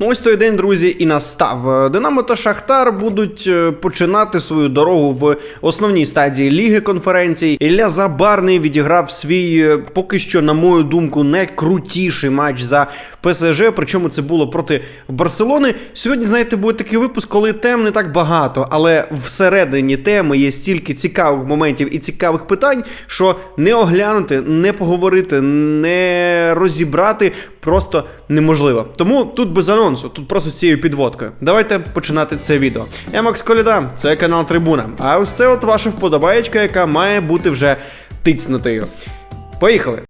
Ну, ось той день, друзі, і настав. Е, Динамо та Шахтар будуть е, починати свою дорогу в основній стадії Ліги конференцій. Ілля Забарний відіграв свій, е, поки що, на мою думку, найкрутіший матч за ПСЖ. Причому це було проти Барселони. Сьогодні, знаєте, буде такий випуск, коли тем не так багато, але всередині теми є стільки цікавих моментів і цікавих питань, що не оглянути, не поговорити, не розібрати просто неможливо. Тому тут без анонсу, тут просто з цією підводкою. Давайте починати це відео. Я Макс Коліда, це канал Трибуна. А ось це от ваша вподобаєчка, яка має бути вже тицнутою. Поїхали!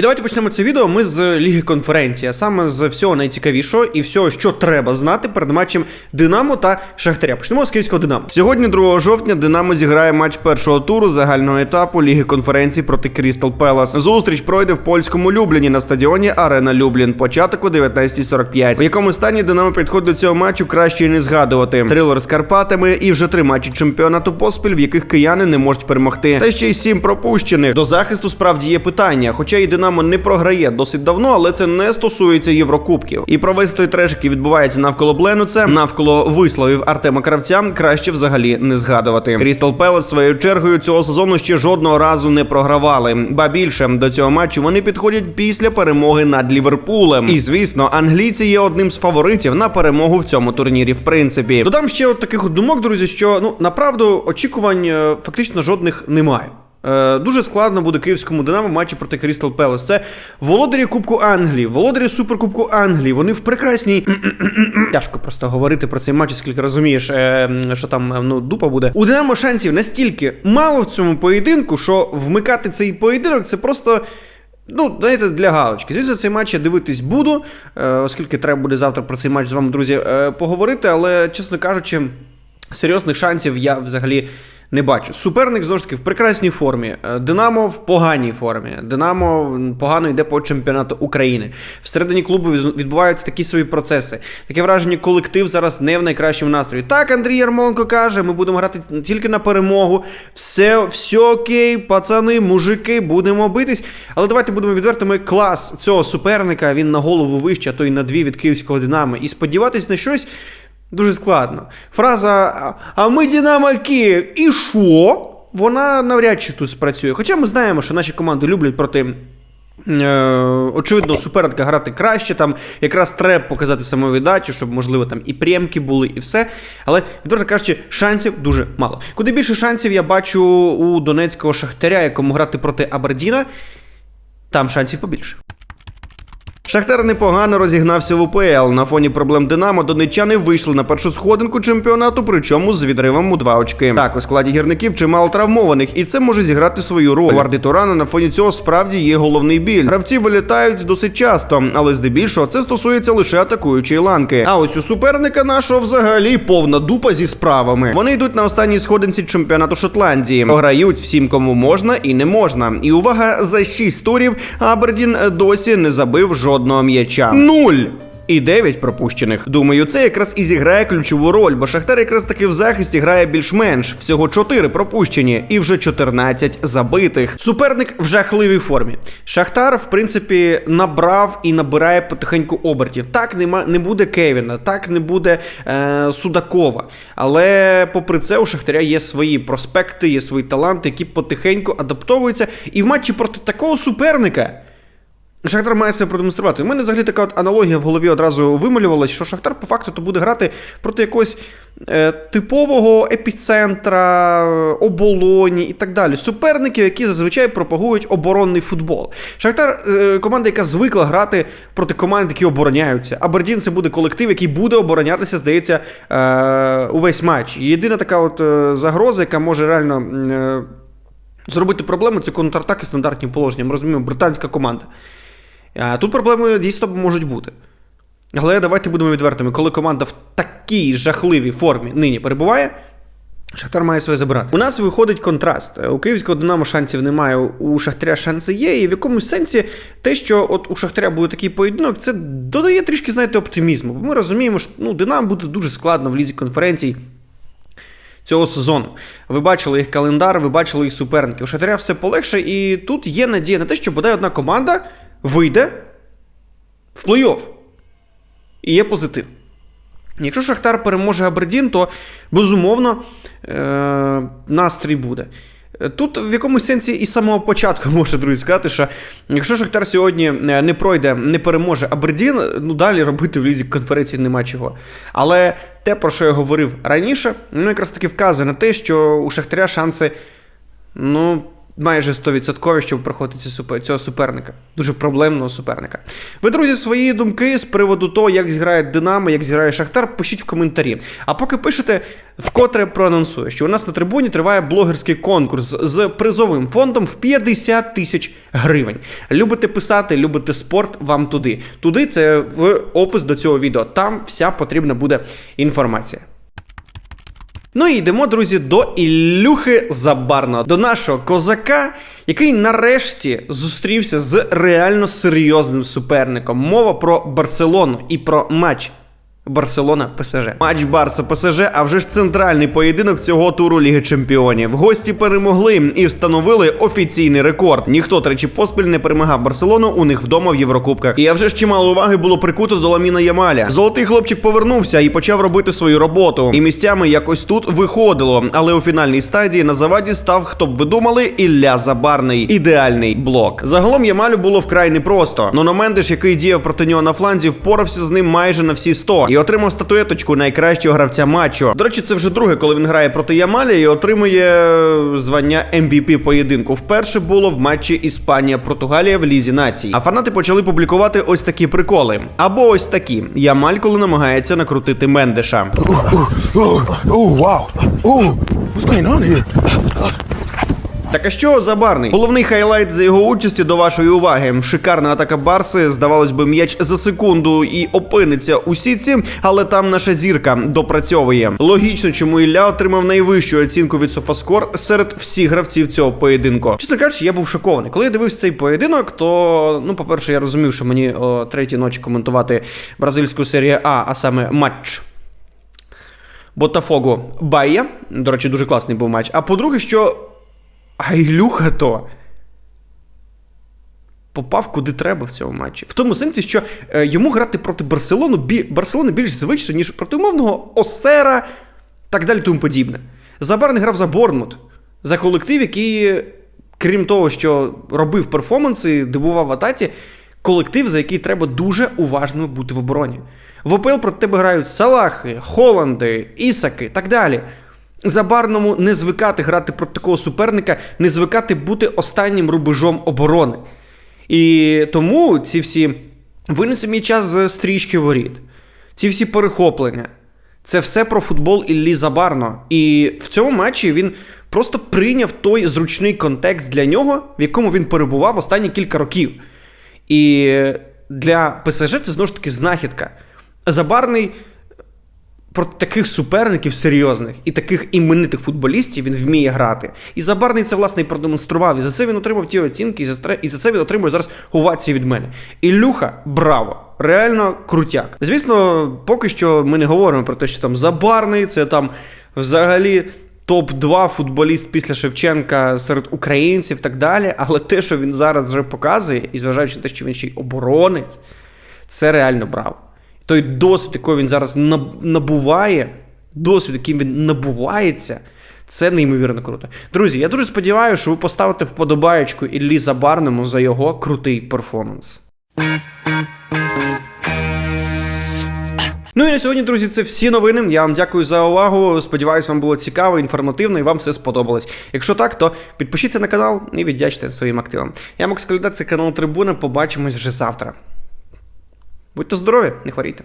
І давайте почнемо це відео. Ми з Ліги конференції, а саме з всього найцікавішого і всього, що треба знати перед матчем Динамо та Шахтаря. Почнемо з київського Динамо. Сьогодні, 2 жовтня, Динамо зіграє матч першого туру загального етапу Ліги конференції проти Крістал Пелас. Зустріч пройде в польському Любліні на стадіоні Арена Люблін. Початок о 19.45. В якому стані Динамо підходить до цього матчу краще і не згадувати. Трилер з Карпатами і вже три матчі чемпіонату поспіль, в яких кияни не можуть перемогти. Та ще й сім пропущених. До захисту справді є питання. Хоча і Динамо не програє досить давно, але це не стосується Єврокубків. І про весь той відбувається навколо Бленуце, навколо висловів Артема Кравця, краще взагалі не згадувати. Крістал Пелес своєю чергою цього сезону ще жодного разу не програвали. Ба більше до цього матчу вони підходять після перемоги над Ліверпулем. І звісно, англійці є одним з фаворитів на перемогу в цьому турнірі. В принципі, додам ще от таких думок, друзі, що ну направду очікувань е, фактично жодних немає. Е, Дуже складно буде київському Динамо в матчі проти Крістал Пелес. Це володарі Кубку Англії, володарі Суперкубку Англії. Вони в прекрасній. Тяжко просто говорити про цей матч, оскільки розумієш, е, що там е, ну, дупа буде. У Динамо шансів настільки мало в цьому поєдинку, що вмикати цей поєдинок це просто. Ну, знаєте, для галочки. Звісно, цей матч я дивитись буду, оскільки треба буде завтра про цей матч з вами, друзі, поговорити, але, чесно кажучи, серйозних шансів я взагалі не бачу. Суперник знову ж таки в прекрасній формі. Е, Динамо в поганій формі. Динамо погано йде по чемпіонату України. Всередині клубу відбуваються такі свої процеси. Таке враження, колектив зараз не в найкращому настрої. Так, Андрій Ярмоленко каже, ми будемо грати тільки на перемогу. Все, все окей, пацани, мужики, будемо битись. Але давайте будемо відвертими. Клас цього суперника він на голову вище, а то й на дві від київського Динамо. І сподіватись на щось. Дуже складно. Фраза «А- ми Динамо Київ. І що? Вона навряд чи тут спрацює. Хоча ми знаємо, що наші команди люблять проти. Е, очевидно, суперника грати краще, там якраз треба показати самовіддачу, щоб, можливо, там і прямки були, і все. Але, відверто кажучи, шансів дуже мало. Куди більше шансів я бачу у донецького шахтаря, якому грати проти Абердіна, там шансів побільше. Шахтар непогано розігнався в УПЛ. На фоні проблем Динамо донечани вийшли на першу сходинку чемпіонату, причому з відривом у два очки. Так, у складі гірників чимало травмованих, і це може зіграти свою роль. Варди Турана на фоні цього справді є головний біль. Гравці вилітають досить часто, але здебільшого це стосується лише атакуючої ланки. А ось у суперника нашого взагалі повна дупа зі справами. Вони йдуть на останній сходинці чемпіонату Шотландії. Програють всім, кому можна і не можна. І увага за 6 турів Абердін досі не забив жодного м'яча. Нуль! І 9 пропущених. Думаю, це якраз і зіграє ключову роль, бо Шахтар якраз таки в захисті грає більш-менш. Всього 4 пропущені і вже 14 забитих. Суперник в жахливій формі. Шахтар, в принципі, набрав і набирає потихеньку обертів. Так нема, не буде Кевіна, так не буде е, Судакова. Але попри це, у Шахтаря є свої проспекти, є свої таланти, які потихеньку адаптовуються. І в матчі проти такого суперника. Шахтар має себе продемонструвати. У мене взагалі така от аналогія в голові одразу вималювалась, що Шахтар по факту то буде грати проти якогось е, типового епіцентра, оболоні і так далі. Суперників, які зазвичай пропагують оборонний футбол. Шахтар е, команда, яка звикла грати проти команд, які обороняються. Абердін це буде колектив, який буде оборонятися, здається, е, увесь матч. І єдина така от е, загроза, яка може реально. Е, Зробити проблему це контратаки стандартні положення. Ми розуміємо, британська команда. Тут проблеми дійсно можуть бути. Але давайте будемо відвертими, коли команда в такій жахливій формі нині перебуває, Шахтар має своє забирати. У нас виходить контраст. У київського Динамо шансів немає, у Шахтаря шанси є. І в якомусь сенсі те, що от у Шахтаря буде такий поєдинок, це додає трішки, знаєте, оптимізму. Бо ми розуміємо, що ну, Динамо буде дуже складно в лізі конференцій цього сезону. Ви бачили їх календар, ви бачили їх суперників. У Шахтаря все полегше, і тут є надія на те, що бодай одна команда вийде в плей-офф. І є позитив. Якщо Шахтар переможе Абердін, то безумовно е- настрій буде. Е, Тут в якомусь сенсі і з самого початку можу, друзі, сказати, що якщо Шахтар сьогодні е, не пройде, не переможе Абердін, ну далі робити в лізі конференції нема чого. Але те, про що я говорив раніше, ну якраз таки вказує на те, що у Шахтаря шанси, ну. Майже 100% щоб проходити цього суперника, дуже проблемного суперника. Ви, друзі, свої думки з приводу того, як зіграє Динамо, як зіграє Шахтар, пишіть в коментарі. А поки пишете, вкотре проанонсую, що у нас на трибуні триває блогерський конкурс з призовим фондом в 50 тисяч гривень. Любите писати, любите спорт, вам туди. Туди це в опис до цього відео. Там вся потрібна буде інформація. Ну і йдемо, друзі, до Ілюхи Забарна, до нашого козака, який нарешті зустрівся з реально серйозним суперником. Мова про Барселону і про матч. Барселона ПСЖ. Матч Барса ПСЖ, а вже ж центральний поєдинок цього туру Ліги Чемпіонів. Гості перемогли і встановили офіційний рекорд. Ніхто тричі поспіль не перемагав Барселону у них вдома в Єврокубках. І вже ж чимало уваги було прикуто до Ламіна Ямаля. Золотий хлопчик повернувся і почав робити свою роботу. І місцями якось тут виходило. Але у фінальній стадії на заваді став, хто б ви думали, Ілля Забарний. Ідеальний блок. Загалом Ямалю було вкрай непросто. Но Мендеш, який діяв проти нього на фланзі, впорався з ним майже на всі 100 і отримав статуеточку найкращого гравця матчу. До речі, це вже друге, коли він грає проти Ямаля і отримує звання MVP поєдинку. Вперше було в матчі Іспанія-Португалія в Лізі націй. А фанати почали публікувати ось такі приколи. Або ось такі: Ямаль, коли намагається накрутити Мендеша. Oh, Так а що забарний? Головний хайлайт за його участі до вашої уваги. Шикарна атака Барси. Здавалось би, м'яч за секунду і опиниться у сітці, але там наша зірка допрацьовує. Логічно, чому Ілля отримав найвищу оцінку від Софаскор серед всіх гравців цього поєдинку. Чесно кажучи, я був шокований. Коли я дивився цей поєдинок, то ну, по-перше, я розумів, що мені о третій ночі коментувати бразильську серію А, а саме матч. Ботафого Байя. До речі, дуже класний був матч. А по-друге, що а Ілюха то попав куди треба в цьому матчі. В тому сенсі, що е, йому грати проти Барселону, бі, Барселони більш звично, ніж проти умовного Осера, так далі тому подібне. Забар не грав за Борнмут, за колектив, який, крім того, що робив перформанси, дивував в атаці, колектив, за який треба дуже уважно бути в обороні. В ОПЛ проти тебе грають Салахи, Холанди, Ісаки так далі. Забарному не звикати грати проти такого суперника, не звикати бути останнім рубежом оборони. І тому ці всі винеси мій час з стрічки воріт, ці всі перехоплення. Це все про футбол Іллі Забарно. І в цьому матчі він просто прийняв той зручний контекст для нього, в якому він перебував останні кілька років. І для ПСЖ це знову ж таки знахідка. Забарний проти таких суперників серйозних і таких іменитих футболістів він вміє грати. І Забарний це власне і продемонстрував. І за це він отримав ті оцінки, і за, стра- і за це він отримує зараз овації від мене. Ілюха, браво! Реально крутяк. Звісно, поки що ми не говоримо про те, що там Забарний, це там взагалі. Топ-2 футболіст після Шевченка серед українців і так далі. Але те, що він зараз вже показує, і зважаючи на те, що він ще й оборонець, це реально браво. Той досвід, який він зараз набуває, досвід, яким він набувається, це неймовірно круто. Друзі, я дуже сподіваюся, що ви поставите вподобаєчку Іллі Забарному за його крутий перформанс. Ну і на сьогодні, друзі, це всі новини. Я вам дякую за увагу. Сподіваюсь, вам було цікаво, інформативно і вам все сподобалось. Якщо так, то підпишіться на канал і віддячте своїм активам. Я Макс Коляда, це канал Трибуна. Побачимось вже завтра. Будьте здорові, не хворійте.